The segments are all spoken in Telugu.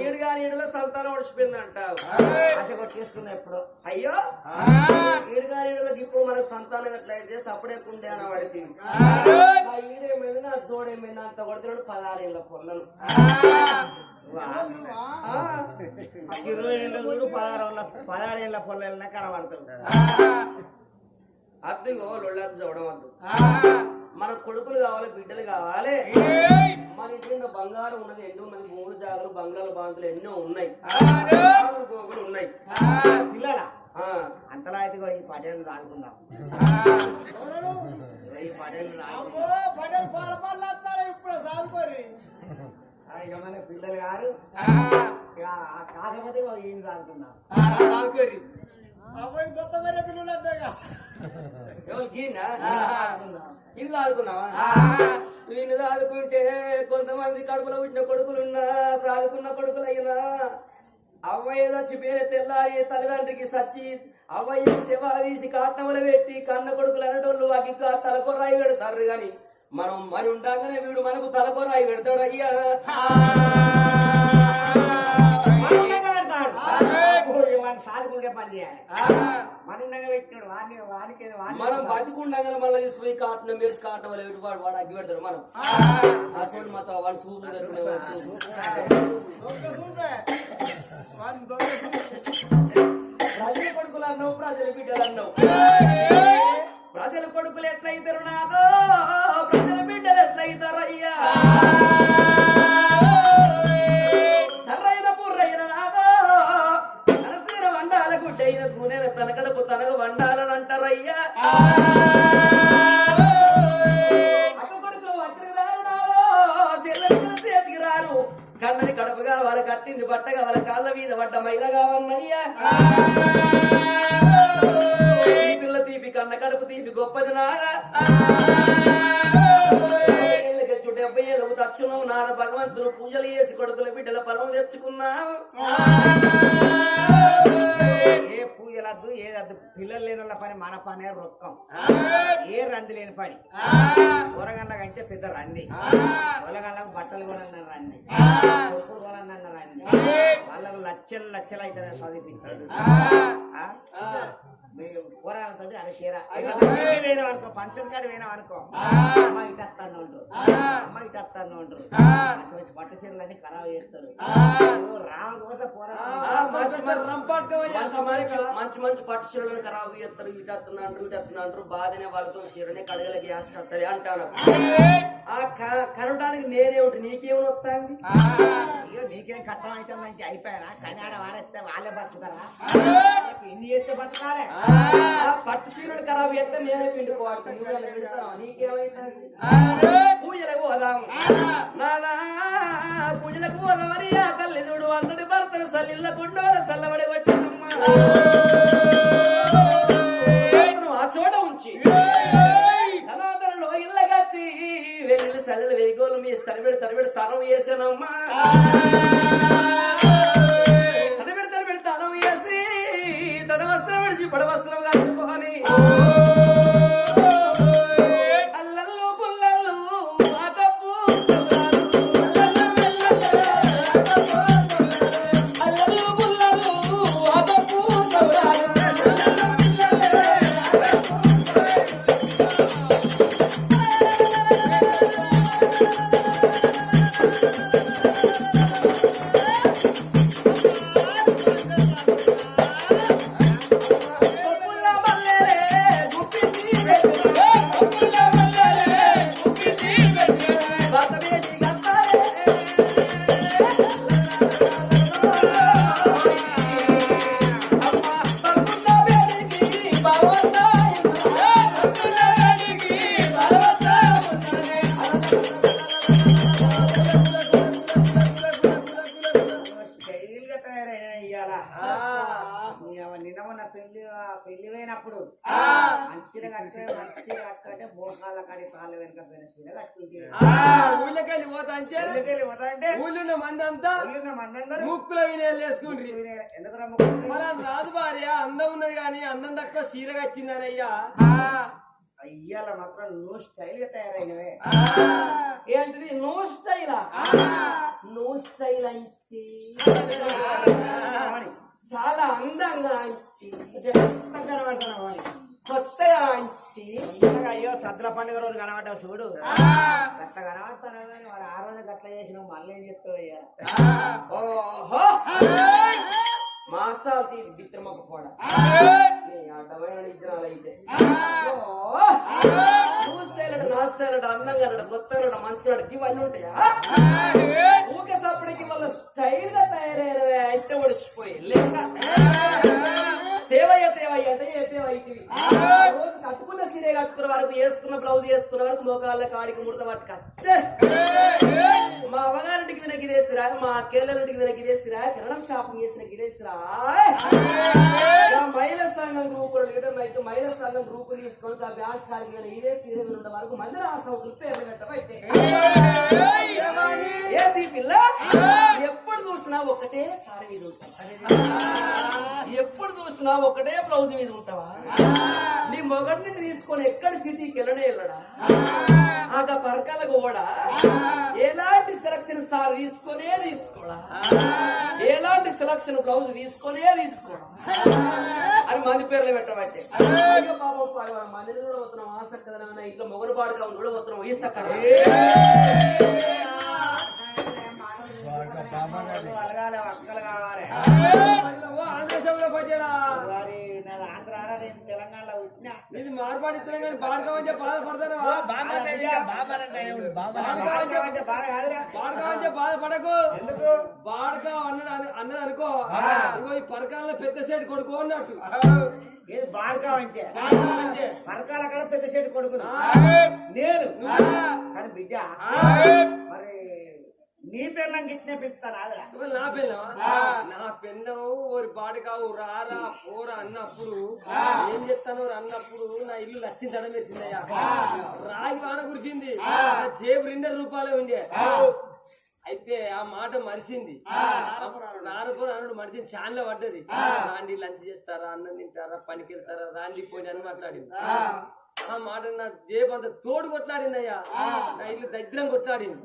ఈడు కాని ఈడులో సంతానం ఒడిచిపోయింది అంటావు ఆశ కొట్టేసుకున్నా ఎప్పుడు. అయ్యో. ఈడు కాని ఈడులోకి ఇప్పుడు మనకు సంతానం ఎట్లయితే సప్పుడే కుండే అని వాడికి. మా ఈడేమైంది నా తోడేమైంది అంత కొడుతున్నాడు పదహారేళ్ళ పొల్లలు ఆ, ఇరవై ఏళ్ళ చూడు పదహారు ఏళ్ళ పదహారు ఏళ్ళ పొల్లెళ్ళ కనబడతావు. అద్దు ఇగో లొల్లద్దు చూడడం వద్దు మన కొడుకులు కావాలి బిడ్డలు కావాలి. మన ఇంటి నిండా బంగారం ఉన్నది ఎన్నో ఉన్నది? మూడు జాగలు బంగారు బాంతులు ఎన్నో ఉన్నాయి. గోకులు ఉన్నాయి. పిల్లల? అంతలా అయితే ఈ పటేళ్ళు తాగుకుందాం ఈ పటేళ్ళు ఇక మన పిల్లలు గారు కాకపోతే ఈయన తాగుకుందాం ఎవరు గీనా? ఇది వీళ్ళు ఆదుకుంటే కొంతమంది కడుపులో పుట్టిన కొడుకులున్నా సాదుకున్న కొడుకులు అయినా అవ్వయ్య చచ్చి పేరే తెల్లారి తల్లిదండ్రికి సచ్చి అవ్వయ్య శివ వీసి కాటములు పెట్టి కన్న కొడుకులు అనేటోళ్ళు అగిక తలకొరాయి పెడతారు గాని మనం మరి ఉండగానే వీడు మనకు తలకొరాయి పెడతాడు అయ్యా సాదుకుంటే పని చేయాలి. మనుండగా పెట్టినాడు వాడిని వానికి మనం బతికుండగానే మళ్ళీ తీసుకుపోయి కాటన మెరిసి కాటం వల్ల పెట్టి వాడు? వాడు అగ్గి పెడతాడు మనం. అసలు మా వాడు సూపు. ప్రజల కొడుకులు అన్నావు ప్రజల బిడ్డలు అన్నావు ప్రజల కొడుకులు ఎట్లయితారు నాదో ప్రజల బిడ్డలు ఎట్లయితారు అయ్యా వండాల గుడ్డైన కూనెన తనకు వండాలని అంటారయ్యా మన పనే రొక్కం. ఏ రంది లేని పని. కూరగల్ల కంటే పెద్ద రంది. కూరగల్లకు బట్టలు కొనన్న రంది. ఉప్పు కొనన్న రంది. వాళ్ళకు లచ్చలు లచ్చలు అయితే చదివించారు కూరగాయలతో అరే చీర. వేయడం అనుకో పంచం కాడ వేయడం అనుకో అమ్మ ఇటు వస్తాను ఉంటారు అమ్మ ఇటు వస్తాను ఉంటారు మంచి మంచి పట్టు చీరలన్నీ ఖరాబ్ చేస్తారు. మంచి మంచి మంచి మంచి మంచి పట్టు చీరలను ఖరాబు చేస్తారు ఇటు వస్తున్నా అంటారు ఇటు వస్తున్నా అంటారు బాధనే వాళ్ళతో చీరనే కడగల గ్యాస్ వస్తుంది అంటాను ఆ క- కనడానికి నేనే ఉంటే నీకేమైనా వస్తాంది అయ్యో నీకేం కట్టం అయితే మంచి అయిపోయారా కనాడ వారేస్తే వాళ్ళే బతుకుతారా? ఇన్ని చేస్తే బతకాలే ఆ. పట్టు చీరలు ఖరాబు చేస్తే నేనే పిండుకోవాలి నువ్వు పూజలకు పోదాం. నానా పూజలకు పోదామని ఆ తల్లి చూడు అందరి భర్తను సల్లిళ్ళ కొండోల చల్లబడి కొట్టదమ్మా. వేగోలు మీ తరబెడి తరబెడి తనం వేసానమ్మా పెళ్ళి పెళ్ళి పోయినప్పుడు. మంచిగా కట్టే మంచిగా కట్టుకుంటే మోకాళ్ళ కాడి కాళ్ళ వెనక పోయిన చీర కట్టుకుంటే. ఊళ్ళకెళ్ళి పోతా అంటే? ఎందుకెళ్ళి పోతాంటే ఊళ్ళో మంది అంతా ఊళ్ళో మందందరూ ముక్కుల వినేలు వేసుకుండ్రి. ఎందుకు రాదు భార్య అందం ఉన్నది కానీ అందం తక్కువ చీర కట్టిందనయ్యా. ఇయ్యాల మాత్రం నువ్వు స్టైల్గా తయారైనవే. ఏంటిది? నో స్టైలా? నో స్టైల్ అంటే చాలా అందంగా కొత్తగా అంటే అయ్యో సద్ర పండుగ రోజు కనబడ్డావు చూడు. గట్ల కనబడతాను కానీ వారు ఆ రోజు గట్ల చేసిన మళ్ళీ ఏం చెప్తావు అయ్యా ఓహో. మాసాలు తీసి బిత్రమొక్క కూడా అడ్డమైన నిద్రాలు అయితే ఓ, నువ్వు స్టైల్ అంటే నా స్టైల్ అంటే అందంగా అన్నాడు కొత్తగా అన్నాడు మంచిగా ఇవన్నీ ఉంటాయా? ఊకే సప్పటికి వాళ్ళ స్టైల్ మోకాళ్ళ కాడికి ముడత పట్టుకు. మా అవగారింటికి విన గిదేసిరా మా కేళ్ళంటికి విన గిదేసిరా కిరణం షాపింగ్ చేసిన గిదేసిరా ఇక మహిళా సంఘం గ్రూపులు లీడర్ అయితే మహిళా సంఘం గ్రూపులు తీసుకొని ఆ బ్యాంక్ కాడికి ఇదే సీరే ఉండే వరకు మళ్ళీ రాసం పేర్లు కట్టబట్టే ఏది పిల్ల ఎప్పుడు చూసినా ఒకటే సారీ మీద ఎప్పుడు చూసినా ఒకటే బ్లౌజ్ మీద ఉంటావా? నీ మొగడిని తీసుకొని ఎక్కడ సిటీకి వెళ్ళడే వెళ్ళడా? ఆక పరకాల కూడా ఎలాంటి సెలక్షన్ సార్ తీసుకొనే తీసుకోడా? ఎలాంటి సెలక్షన్ బ్లౌజ్ తీసుకొనే తీసుకోడా? అని మంది పేర్లు పెట్టమంటే అయ్యో పాపం పాపం మందిని కూడా వస్తున్నాం ఆసక్తి ఇట్లా మొగలు పాడుగా కూడా వస్తున్నాం ఈ ఇది మార్పాడి కానీ బాడకమంటే బాధపడతారా బాగా అంటే బాగా కాదురా. బాడకమంటే బాధపడకు ఎందుకు? బాడక అన్నది అన్నది అనుకో. ఈ పరకాలలో పెద్ద సైడ్ కొడుకో అన్నట్టు. ఏది బాడకా అంటే? అంటే. పరకాల కాడ పెద్ద చెట్టు కొడుకును. నేను. కానీ బిడ్డ. మరి నీ పిల్లంకి ఇచ్చిన పిస్తాను ఆదరా ఇవాళ నా పెళ్ళం నా పెళ్ళం ఓరి బాడకావు రారా పోరా అన్నప్పుడు ఏం చెప్తాను అన్నప్పుడు నా ఇల్లు లక్షించడం పెట్టిందయ్యా రాగి వాన కురిచింది జేబు రెండు రూపాయలే ఉండే. అయితే ఆ మాట మరిచింది. నారపురం అన్నాడు మరిచింది. చాలా పడ్డది. రాండి లంచ్ చేస్తారా అన్నం తింటారా పనికి వెళ్తారా రాండి పోయి అని మాట్లాడింది. ఆ. మాట నా అంత తోడు కొట్లాడింది అయ్యా. నా ఇల్లు దగ్గరం కొట్లాడింది.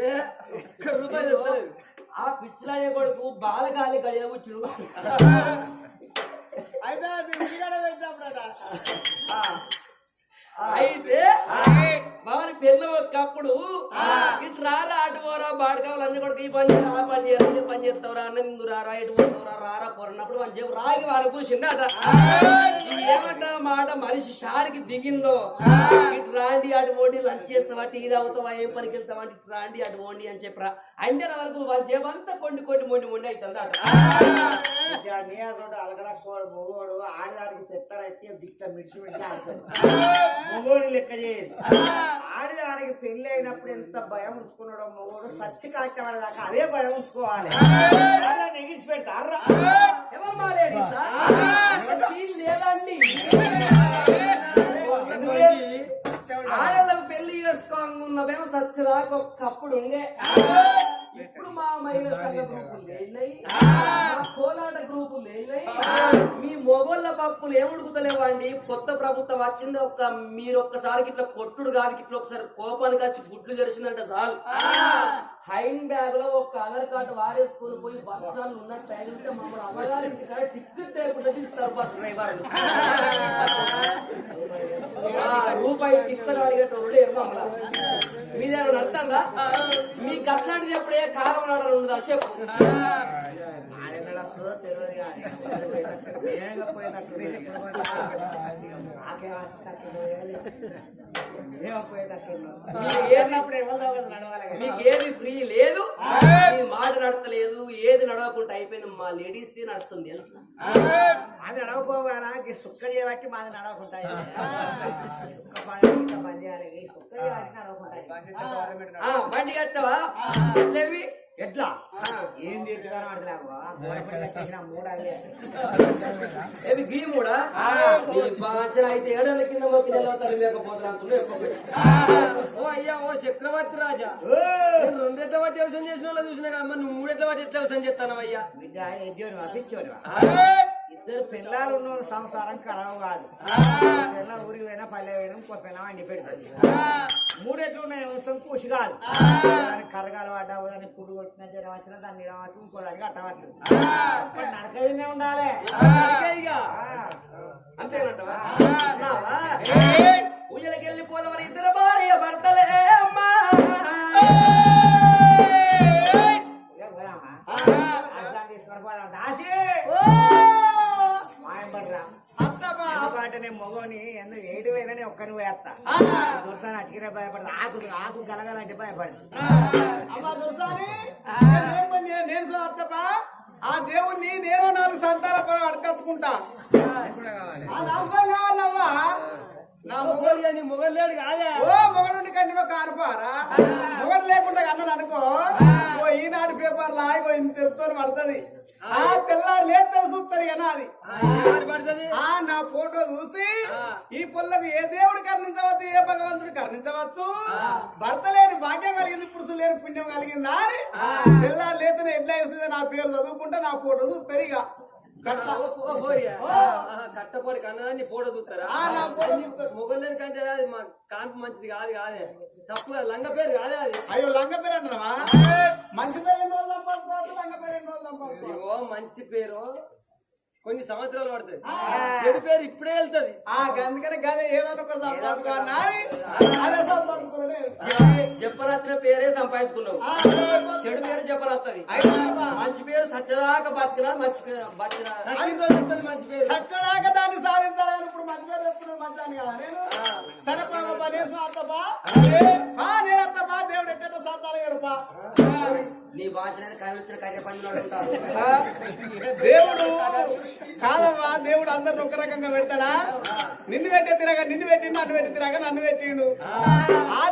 ఏ ఒక్క రూపాయి చెప్తలేదు ఆ పిచ్చిలాగే కొడుకు బాలగాలి గడియ అయితే అయితే పెళ్ళి ఒకప్పుడు ఇటు రారా అటు పోరా బాడకావాలి అన్ని కొడుకు ఈ పని ఆ పని చేయాలి పని చేస్తావురా అన్న నిందు రారా ఇటు పోతావురా రారా పోరన్నప్పుడు వాళ్ళు చెప్పు రాగి వాడు కూర్చుందట ఇది ఏమంట మాట మనిషి షారికి దిగిందో? ఇటు రాండి అటు పోండి లంచ్ చేస్తావా టీ తాగుతావా ఏం పనికి వెళ్తావా అంటే ఇటు రాండి అటు పోండి అని చెప్పరా. అంటే వరకు వాళ్ళు చేపంతా కొండి కొండి మొండి మొండి అవుతుంది అట. నీయాసోడు అలగలకోడు మొగోడు ఆడదానికి తెత్తరైతే దిక్క మిడిచి మిడిచి ఆడుతాడు. మొగోడు లెక్క చేయదు. ఆడదానికి పెళ్ళి అయినప్పుడు ఎంత భయం ఉంచుకున్నాడో మొగోడు సచ్చి కాచబడదాకా అదే భయం ఉంచుకోవాలి. నెగిసి పెడతారా ఎవరు మా లేడీసా? సీన్ లేదండి. ఆడలకు పెళ్ళి చేసుకోనున్నవేమో సత్యదాకా ఒక్కప్పుడు ఉండే. ఇప్పుడు మా మహిళా సంఘ గ్రూపులు మా కోలాట గ్రూపులు లేనాయి మీ మొగోళ్ళ పప్పులు ఏం ఉడుకుతలేవండి? కొత్త ప్రభుత్వం వచ్చింది ఒక్క మీరు ఒక్కసారికి ఇట్లా కొట్టుడు కాదు ఇట్లా ఒకసారి కోపానికి వచ్చి గుడ్లు తెరిచిందంటే చాలు. హైన్ బ్యాగ్లో ఒక ఆధార్ కార్డు వారేసుకొని పోయి బస్ స్టాండ్ ఉన్నట్టు ఉంటే మమ్మల్ని కాడ టిక్కెట్ లేకుండా తీస్తారు బస్ డ్రైవర్లు. రూపాయి టిక్కెట్ అడిగేటోడు లేరు మమ్మల్ని మీదే అర్థంగా మీకు అట్లాంటిది ఎప్పుడే? కాలం నాడాలి ఉండదు చెప్పు ఆడపిల్లలకు మీకు ఏది ఫ్రీ లేదు మీ మాట నడతలేదు ఏది నడవకుండా అయిపోయింది మా లేడీస్ ది నడుస్తుంది తెలుసా? అది నడవపోవాలా సుక్క చేయబట్టి మాది ఆ, బండి కట్టవా? ఎట్లేవి ఎట్లా? ఏంది ఎట్లా ఏవి గీ నీ బాంచన అయితే ఏడేళ్ళ కింద మొక్కి అనుకున్నా ఎక్కువ ఓ అయ్యా ఓ చక్రవర్తి రాజా. నేను రెండెట్ల వాటి వ్యవసాయం చేసిన వాళ్ళు చూసినా కదా మరి నువ్వు మూడెట్ల వాటి ఎట్లా వ్యవసాయం చేస్తాను ఇద్దరు పిల్లలు ఉన్న సంసారం ఖరాబు కాదు. పిల్ల ఊరికి పోయినా పల్లె పోయినా ఇంకో పిల్ల వండి పెడుతుంది మూడెట్లు ఉన్నాయి వంశం కూసి కాదు. దానికి కరగ పడ్డావు కానీ పురుగు వచ్చిన జ్వరం వచ్చినా దాన్ని ఇడవచ్చు ఇంకో దానికి అట్టవచ్చు కానీ నడక వినే ఉండాలి. పుణ్యం కలిగిందా? తెల్లారు లేతనే ఎట్లా వేస్తుంది నా పేరు చదువుకుంటే నా ఫోటో చూస్తారు ఇక కట్ట. కట్టపడి కన్నా నీ ఫోటో చూస్తారా మొగలేని కంటే అది మా కాంతి మంచిది కాదు కాదే. తప్పుగా లంగ పేరు కాదే అది. అయ్యో లంగ పేరు అంటున్నావా? మంచి పేరు ఎన్ని రోజులు లంగ పేరు ఎన్ని రోజులు మంచి పేరు. కొన్ని సంవత్సరాలు పడుతుంది. చెడు పేరు ఇప్పుడే వెళ్తది. ఆ గందుకనే గదే ఏదైనా ఒకటి సంపాదించుకోవాలి నాని. అదే సంపాదించుకోలేదు చెప్పరాసిన పేరే సంపాదించుకున్నావు. చెడు పేరు చెప్పరాస్తుంది. మంచి పేరు సత్యదాకా బతికినా మంచి బతికినా మంచి పేరు. సత్యదాకా దాన్ని సాధించాలని ఇప్పుడు మంచి పేరు చెప్తున్నావు మంచాన్ని కదా నేను. సరే పాపా నేను అత్తపా నేను అత్తపా దేవుడు ఎట్ట సాధాలు ఏడుపా? నీ బాధ్యత కనిపించిన కార్య పనులు అంటారు దేవుడు కాదమ్మా దేవుడు అందరిని ఒక రకంగా పెడతాడా? నిన్ను పెట్టే తిరగా నిన్ను పెట్టి నన్ను పెట్టి తిరగా నన్ను పెట్టిండు. ఆ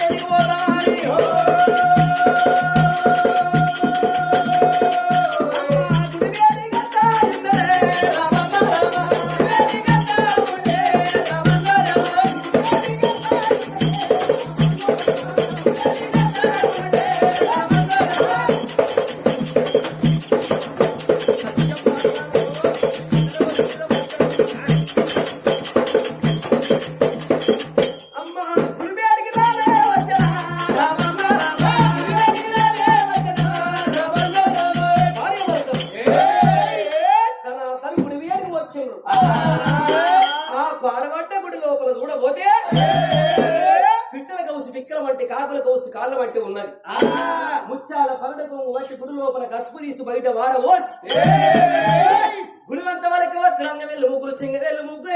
వెలిగోదారి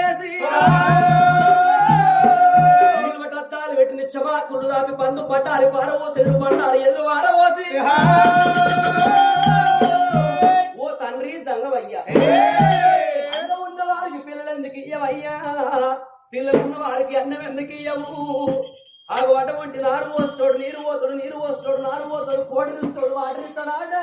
వేసి కత్తాలు పెట్టిన శమాకులు దాపి పందు పట్టారు పారవో చెదురు పడ్డారు ఎదురు వారవోసి ఓ తండ్రి జంగవయ్యా. ఉన్న వారికి పిల్లలెందుకు ఇయ్యవయ్యా? పిల్లలున్న వారికి అన్నం ఎందుకు ఇయ్యవు? ఆగు వంటి నారు పోస్తాడు నీరు పోతాడు నీరు పోస్తాడు నారు పోతాడు కోడి తీస్తాడు వాటిస్తాడు ఆట?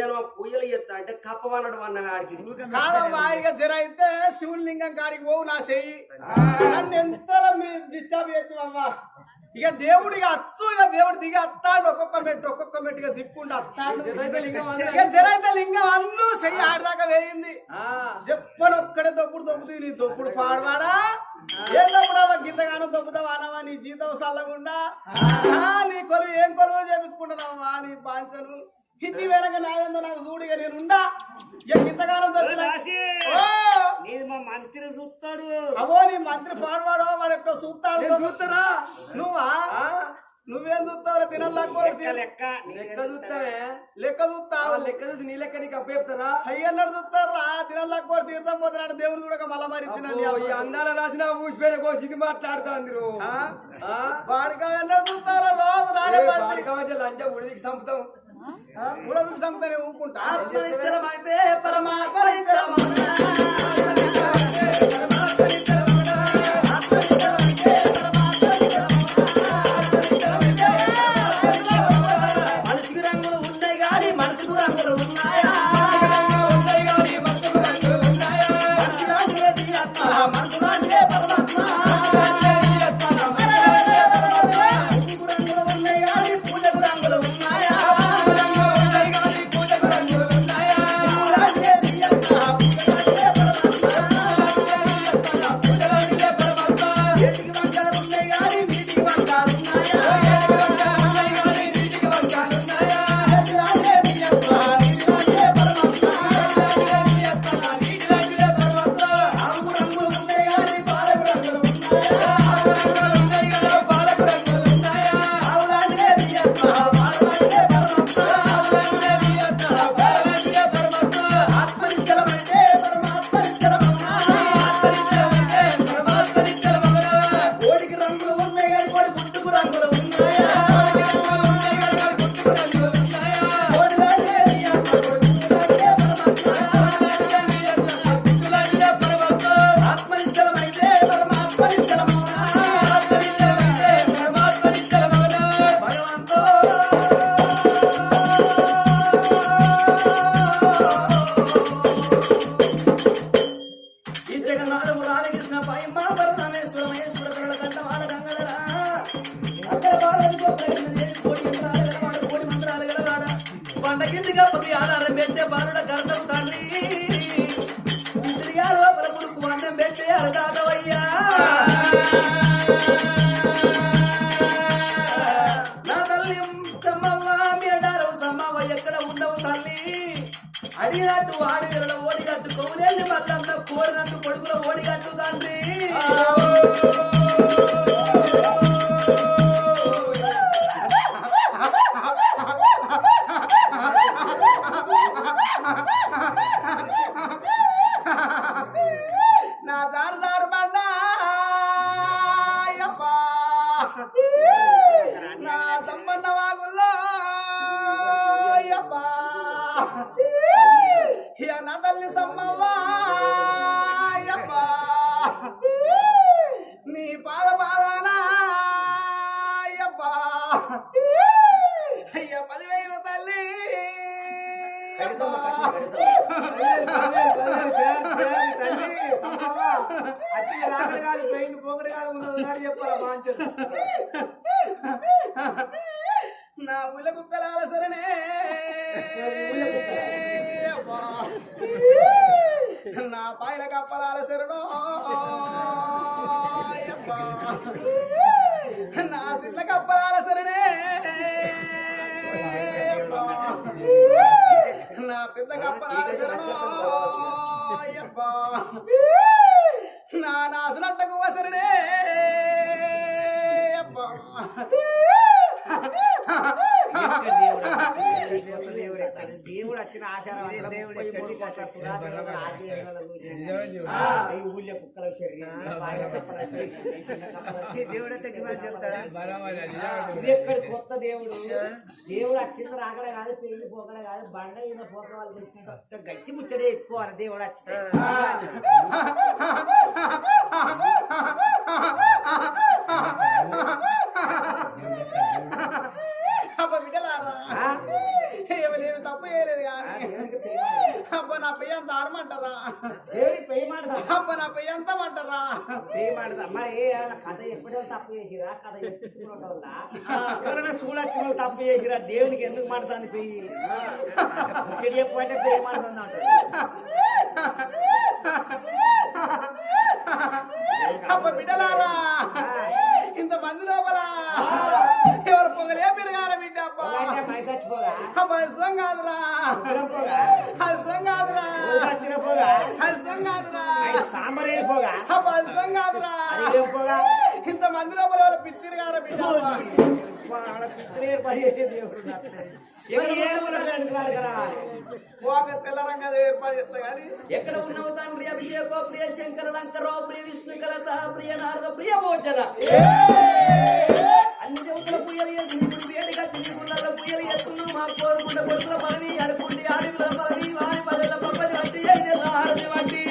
నేను పూజలు చేస్తా అంటే కప్పవన్నడు అన్న ఆడికి కాదమ్మా ఇక జర అయితే శివలింగం కాడికి పోవు నా చెయ్యి. నన్ను ఎంత డిస్టర్బ్ చేస్తున్నావా ఇక దేవుడు ఇక అచ్చు ఇక దేవుడు దిగి అత్తాడు ఒక్కొక్క మెట్టు ఒక్కొక్క మెట్టు ఇక దిక్కుండా అత్తాడు. ఇక జర అయితే లింగం అందు చెయ్యి ఆడదాకా వేయింది. చెప్పను ఒక్కడే దొప్పుడు దొబ్బుతుంది నీ దొప్పుడు పాడవాడా? ఏం దొప్పుడావా గింతగానో దొబ్బుతావా అనవా నీ జీతం సల్లగుండా? ఆ, నీ కొలువు ఏం కొలువు చేపించుకుంటున్నావా నీ పాంచను. ఇంటి వెనక నాయందో నాకు చూడిగా నేనుండా. ఇక గింతగానం దొరికినా రాసి ఓ! నీది మా మంత్రి చూస్తాడు. అవో నీ మంత్రి పాడవాడో వాడు ఎట్టో చూస్తాడు. చూస్తారా నువ్వా? ఆ? నువ్వేం చూస్తావు తినల్లా లెక్క లెక్క లెక్క చూస్తావే? లెక్క ఆ చూస్తావు లెక్క చూసి నీ లెక్క నీకు అప్పచెప్తారా? అయ్యన్నాడు చూస్తారా తినల్లా కూడా తీర్థం పోతున్నాడు దేవుడు కూడా మళ్ళా మరి ఇచ్చినండి అబ్బో, ఈ అందాల రాసిన ఊసిపోయిన కోసి ఇది మాట్లాడుతాంది నువ్వు ఆ? వాడికి ఎన్నడు చూస్తారా రోజు పడి. వాడికి లంచం ఉడికి చంపుతాం కూడా మీకు సంగతి ఊరుకుంటా ఆత్మనిచ్చలమైతే పరమాత్మ పెద్ద బాలుడ కర్తవు తండ్రి అయ్య పదివేలు తల్లి అయ్యప్పా. నా ఉల కుక్కలాల సరనే అబ్బా. నా పాయల కప్పలాల సరణో అబ్బా. నా సిన్న కప్పలాల సరనే పెద్ద. నా నాసినట్టకు వసరడే అబ్బా. దేవుడు వచ్చిన ఆచారం ఊళ్ళో కుక్కల ఇది ఎక్కడ కొత్త దేవుడు దేవుడు వచ్చింది రాకడ కాదు పెళ్ళి పోకడ కాదు బండ ఈయన పోక వాళ్ళు వచ్చినట్టు గట్టి ముచ్చడే ఎక్కువ దేవుడు వచ్చింది ఏమీ తప్పు చేయలేదు కానీ. అబ్బ నా పెయ్యి అంత ఆరమంటారా? దేవుడి పెయ్యి మాట అబ్బ నా పెయ్యి అంతమంటారా పెయ్యి మాట మరి ఏ ఏమైనా కథ ఎప్పుడో తప్పు చేసిరా? కథ చెప్తున్న వల్ల ఎవరైనా సూడొచ్చిన తప్పు చేసిరా? దేవునికి ఎందుకు మాడుతుంది పెయ్యి? ముచ్చడి చెప్పంటే పెయ్యి అంటారు అబ్బ బిడ్డలారా ఇంత మంది లోపల. ఎవరు పొగలే పెరగాల బిడ్డ అబ్బ అలాగే మై చచ్చిపోగా అబ్బ ఇష్టం కాదురా ఉత్తరం పోగా ఇష్టం కాదురా వచ్చిన పోగా ఇష్టం కాదురా అయి సాంబార్ పోగా అబ్బ ఇష్టం కాదురా అది ఏం పోగా ఇంత మంది లోపల ఎవరు పిచ్చిరు కారా బిడ్డ అబ్బ. వాళ్ళ పిత్రే పని చేసే దేవుడు నాకు. ఎవరు ఏ ఊళ్ళో వెనకాల రావాలి? పోక తెల్ల రంగా ఏర్పాటు చేస్తా కానీ ఎక్కడ ఉన్నావు తండ్రి అభిషేకో ప్రియ శంకర లంకరో ప్రియ విష్ణు కలత ప్రియ నారద ప్రియ భోజన అన్ని దేవుల పూయలు చేస్తుంది ఇప్పుడు వేడిగా తిరిగి గుళ్ళల్లో పూయలు చేస్తుంది మా కోరుకుంటే కొడుకుల పదవి అడుకుంటే అడవిలో పదవి వారి పదల పప్పది వంటి ఆరతి వంటి